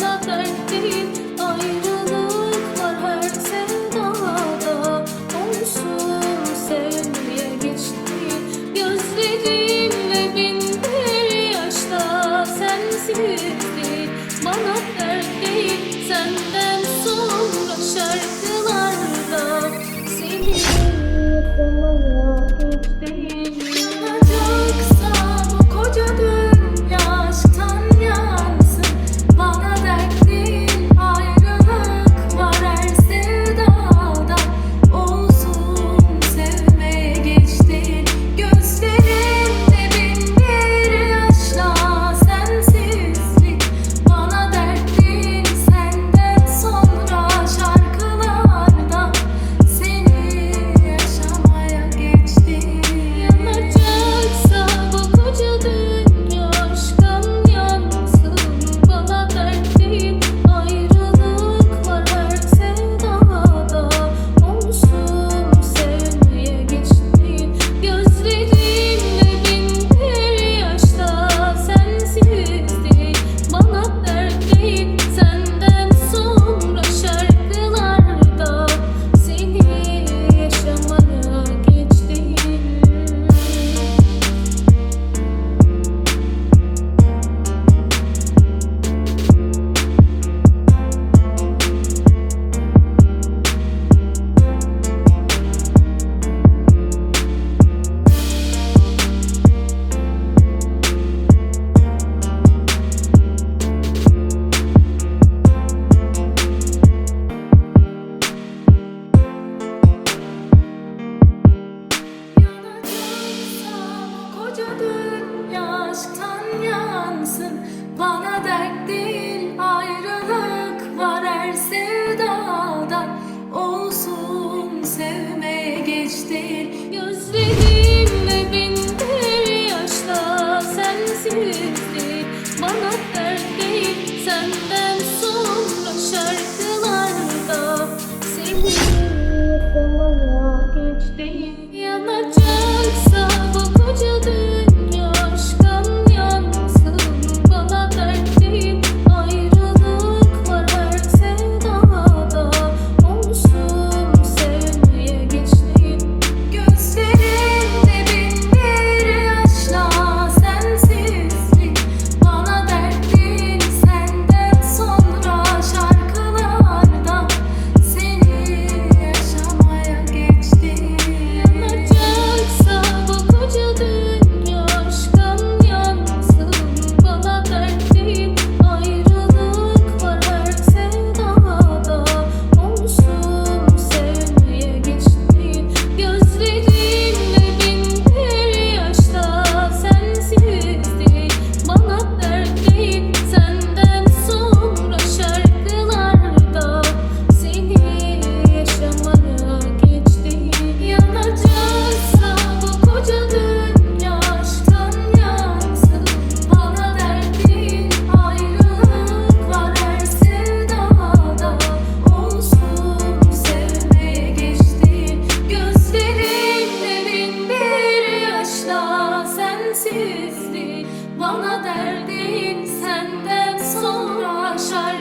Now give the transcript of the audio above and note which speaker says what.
Speaker 1: da dert Ayrılık var her sevdada. Olsun sevmeye geçti Gözlerimle bin bir yaşta Sensizlik. Bana dert Senden sonra şarkılarda Seni yapamaya hiç değil değil Gözlerimle bindir yaşla sensiz değil Bana dert değil senden sonra şarkılarda Seni yapamaya geç değil. Yanacağım sensizlik Bana derdin senden sonra aşar.